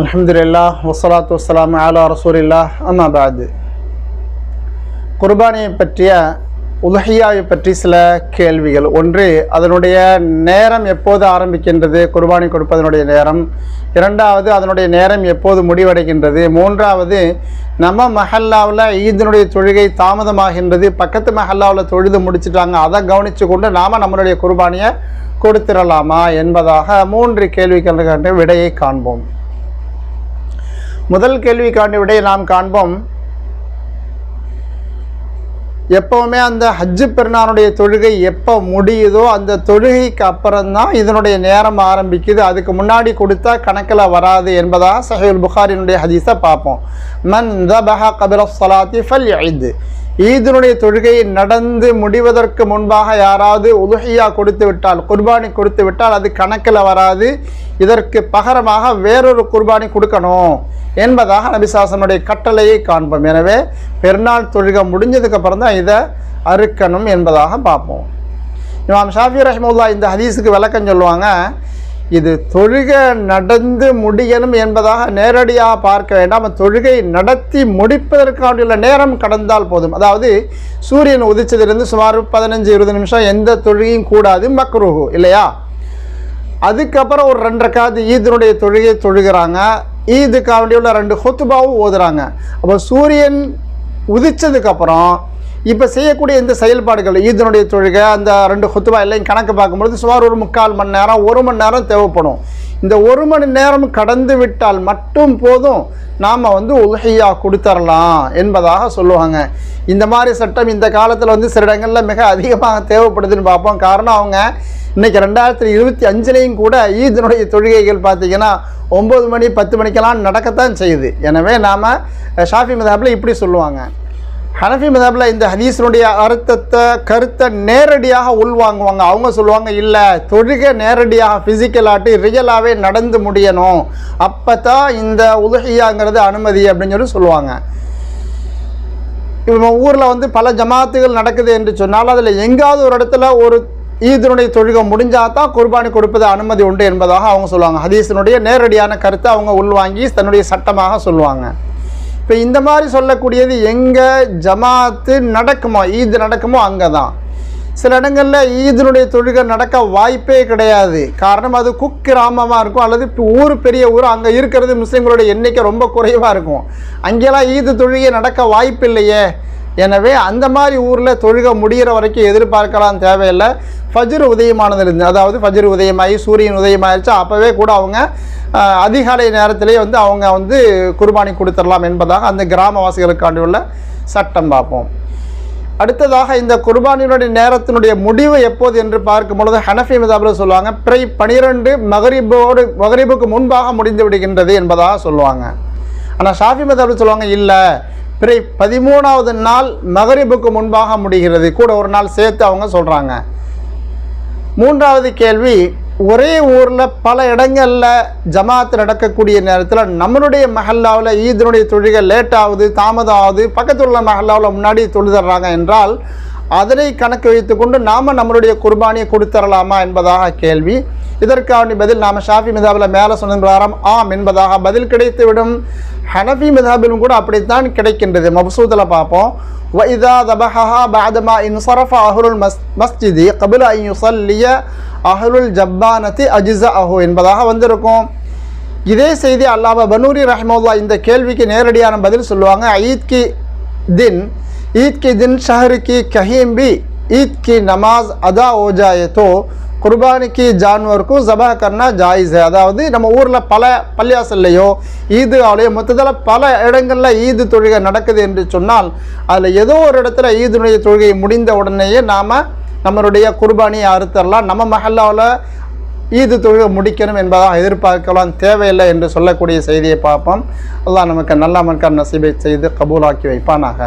அலமதுல்லா வஸ்ஸலாத்து வசலாம் ஆலா ரசூலில்லா அம்மாபாது குர்பானியை பற்றிய உலஹியாவை பற்றி சில கேள்விகள். ஒன்று அதனுடைய நேரம் எப்போது ஆரம்பிக்கின்றது? குர்பானி கொடுப்பதனுடைய நேரம். இரண்டாவது அதனுடைய நேரம் எப்போது முடிவடைகின்றது? மூன்றாவது நம்ம மஹல்லாவில் ஈதனுடைய தொழுகை தாமதமாகின்றது. பக்கத்து மஹல்லாவில் தொழுது முடிச்சிட்டாங்க. அதை கவனித்து கொண்டு நாம் நம்மளுடைய குர்பானியை கொடுத்துடலாமா என்பதாக மூன்று கேள்விகளுக்கு விடையை காண்போம். முதல் கேள்விக்கான விடையை நாம் காண்போம். எப்போவுமே அந்த ஹஜ்ஜு பெருநாளுடைய தொழுகை எப்போ முடியுதோ அந்த தொழுகைக்கு அப்புறம்தான் இதனுடைய நேரம் ஆரம்பிக்குது. அதுக்கு முன்னாடி கொடுத்தா கணக்கில் வராது என்பதாக சஹீல் புகாரினுடைய ஹதீஸை பார்ப்போம். மன் தபஹா கபிர சலாத்தி ஃபல் ஈது ஈதனுடைய தொழுகை நடந்து முடிவதற்கு முன்பாக யாராவது உதுஹியா கொடுத்து விட்டால் குர்பானி கொடுத்து விட்டால் அது கணக்கில் வராது. இதற்கு பகரமாக வேறொரு குர்பானி கொடுக்கணும் என்பதாக நபிசாசனுடைய கட்டளையை காண்போம். எனவே பெருநாள் தொழுகை முடிஞ்சதுக்கு அப்புறம் தான் இதை அறுக்கணும் என்பதாக பார்ப்போம். இமாம் ஷாஃபி ரஹ்முல்லா இந்த ஹதீஸுக்கு விளக்கம் சொல்லுவாங்க இது தொழுகை நடந்து முடியணும் என்பதாக நேரடியாக பார்க்க வேண்டாம். தொழுகை நடத்தி முடிப்பதற்கான நேரம் கடந்தால் போதும். அதாவது சூரியன் உதிச்சதிலிருந்து சுமார் பதினஞ்சு இருபது நிமிஷம் எந்த தொழுகையும் கூடாது மக்ரூஹு இல்லையா? அதுக்கப்புறம் ஒரு ரெண்டு ஈதனுடைய தொழுகையை தொழுகிறாங்க. ஈதுக்காக வேண்டிய உள்ள ரெண்டு ஹொத்துபாவும் ஓதுறாங்க. அப்போ சூரியன் உதிச்சதுக்கப்புறம் இப்போ செய்யக்கூடிய இந்த செயல்பாடுகள் ஈதனுடைய தொழுகை அந்த ரெண்டு குத்துவா எல்லாம் கணக்கு பார்க்கும்பொழுது சுமார் ஒரு முக்கால் மணி நேரம் ஒரு மணி நேரம் தேவைப்படும். இந்த ஒரு மணி நேரம் கடந்து விட்டால் மட்டும் போதும் நாம் வந்து உலகையா கொடுத்துடலாம் என்பதாக சொல்லுவாங்க. இந்த மாதிரி சட்டம் இந்த காலத்தில் வந்து சில இடங்களில் மிக அதிகமாக தேவைப்படுதுன்னு பார்ப்போம். காரணம் அவங்க இன்றைக்கி ரெண்டாயிரத்தி இருபத்தி அஞ்சுலேயும் கூட ஈதனுடைய தொழுகைகள் பார்த்திங்கன்னா ஒம்பது மணி பத்து மணிக்கெல்லாம் நடக்கத்தான் செய்யுது. எனவே நாம் ஷாஃபி மதாபில் இப்படி சொல்லுவாங்க. ஹனஃபி மதாபில் இந்த ஹதீஸினுடைய அர்த்தத்தை கருத்தை நேரடியாக உள்வாங்குவாங்க. அவங்க சொல்லுவாங்க இல்லை தொழுகை நேரடியாக ஃபிசிக்கலாட்டு ரியலாகவே நடந்து முடியணும். அப்போ தான் இந்த உலகியாங்கிறது அனுமதி அப்படின்னு சொல்லி சொல்லுவாங்க. இப்போ ஊரில் வந்து பல ஜமாத்துகள் நடக்குது என்று சொன்னால் அதில் எங்காவது ஒரு இடத்துல ஒரு ஈதனுடைய தொழுகை முடிஞ்சால் தான் குர்பானி கொடுப்பது அனுமதி உண்டு என்பதாக அவங்க சொல்லுவாங்க. ஹதீஸினுடைய நேரடியான கருத்தை அவங்க உள்வாங்கி தன்னுடைய சட்டமாக சொல்லுவாங்க. இப்போ இந்த மாதிரி சொல்லக்கூடியது எங்கே ஜமாத்து நடக்குமோ ஈது நடக்குமோ அங்கே தான் சில இடங்களில் ஈதனுடைய தொழுகை நடக்க வாய்ப்பே கிடையாது. காரணம் அது குக் கிராமமாக இருக்கும் அல்லது இப்போ ஊர் பெரிய ஊர் அங்கே இருக்கிறது முஸ்லீம்களுடைய எண்ணிக்கை ரொம்ப குறைவாக இருக்கும். அங்கெல்லாம் ஈது தொழுகை நடக்க வாய்ப்பு இல்லையே எனவே அந்த மாதிரி ஊரில் தொழுகை முடிகிற வரைக்கும் எதிர்பார்க்கலாம் தேவையில்லை. ஃபஜ்ர் உதயமானதுலேருந்து அதாவது ஃபஜ்ர் உதயமாகி சூரியன் உதயமாயிருச்சு அப்போவே கூட அவங்க அதிகாலை நேரத்திலே வந்து அவங்க வந்து குர்பானி கொடுத்துடலாம் என்பதாக அந்த கிராமவாசிகளுக்காண்டி உள்ள சட்டம் பார்ப்போம். அடுத்ததாக இந்த குர்பானியினுடைய நேரத்தினுடைய முடிவு எப்போது என்று பார்க்கும் பொழுது ஹனஃபி மதாபில் சொல்லுவாங்க பிறை பனிரெண்டு மகரிபோடு மகரிபுக்கு முன்பாக முடிந்து விடுகின்றது என்பதாக சொல்லுவாங்க. ஆனால் ஷாஃபி மதாபில் சொல்லுவாங்க இல்லை. பிறை பதிமூணாவது நாள் மகரிபுக்கு முன்பாக முடிகிறது. கூட ஒரு நாள் சேர்த்து அவங்க சொல்கிறாங்க மூன்றாவது கேள்வி ஒரே ஊரில் பல இடங்களில் ஜமாத் நடக்கக்கூடிய நேரத்தில் நம்மளுடைய மஹல்லாவில் ஈதனுடைய தொழுகை லேட் ஆகுது தாமதம் ஆகுது பக்கத்தில் உள்ள மஹல்லாவில் முன்னாடி தொழுதுறாங்க என்றால் அதனை கணக்கு வைத்துக்கொண்டு நாம் நம்மளுடைய குர்பானியை கொடுத்துடலாமா என்பதாக கேள்வி. இதற்கான பதில் நாம் ஷாஃபி மிதாவில் மேலே சொன்ன பிரகாரம் ஆம் என்பதாக பதில் கிடைத்துவிடும். ஹனஃபி மதாபிலும் கூட அப்படித்தான் கிடைக்கின்றது. மப்சூத்தில் பார்ப்போம். وإذا ذبحها بعدما انصرف أهل المسجد قبل أن يصلي أهل الجبانة أجزأه என்பதாக வந்திருக்கும். இதே செய்தி அல்லாஹ் பனூரி ரஹ்மவுல்லா இந்த கேள்விக்கு நேரடியான பதில் சொல்லுவாங்க. ஈத் கி தின் ஈத் கி தின் ஷஹரு கி கஹீம் ஈத் கி நமாஸ் அதா ஓஜாயே குர்பானிக்கு ஜான்வருக்கும் ஜபா கர்னா ஜாயிஸ். அதாவது நம்ம ஊரில் பல பள்ளியாசல்லையோ ஈது ஆலையோ மொத்தத்தில் பல இடங்களில் ஈது தொழுகை நடக்குது என்று சொன்னால் அதில் ஏதோ ஒரு இடத்துல ஈதுனுடைய தொழுகை முடிந்த உடனேயே நாம் நம்மளுடைய குர்பானியை அறுத்தரலாம். நம்ம மஹல்லாவில் ஈது தொழுகை முடிக்கணும் என்பதாக எதிர்பார்க்கலாம். தேவையில்லை என்று சொல்லக்கூடிய செய்தியை பார்ப்போம். அல்லாஹ் நமக்கு நல்ல மக்கள் நசீபை செய்து கபூலாக்கி வைப்பானாக.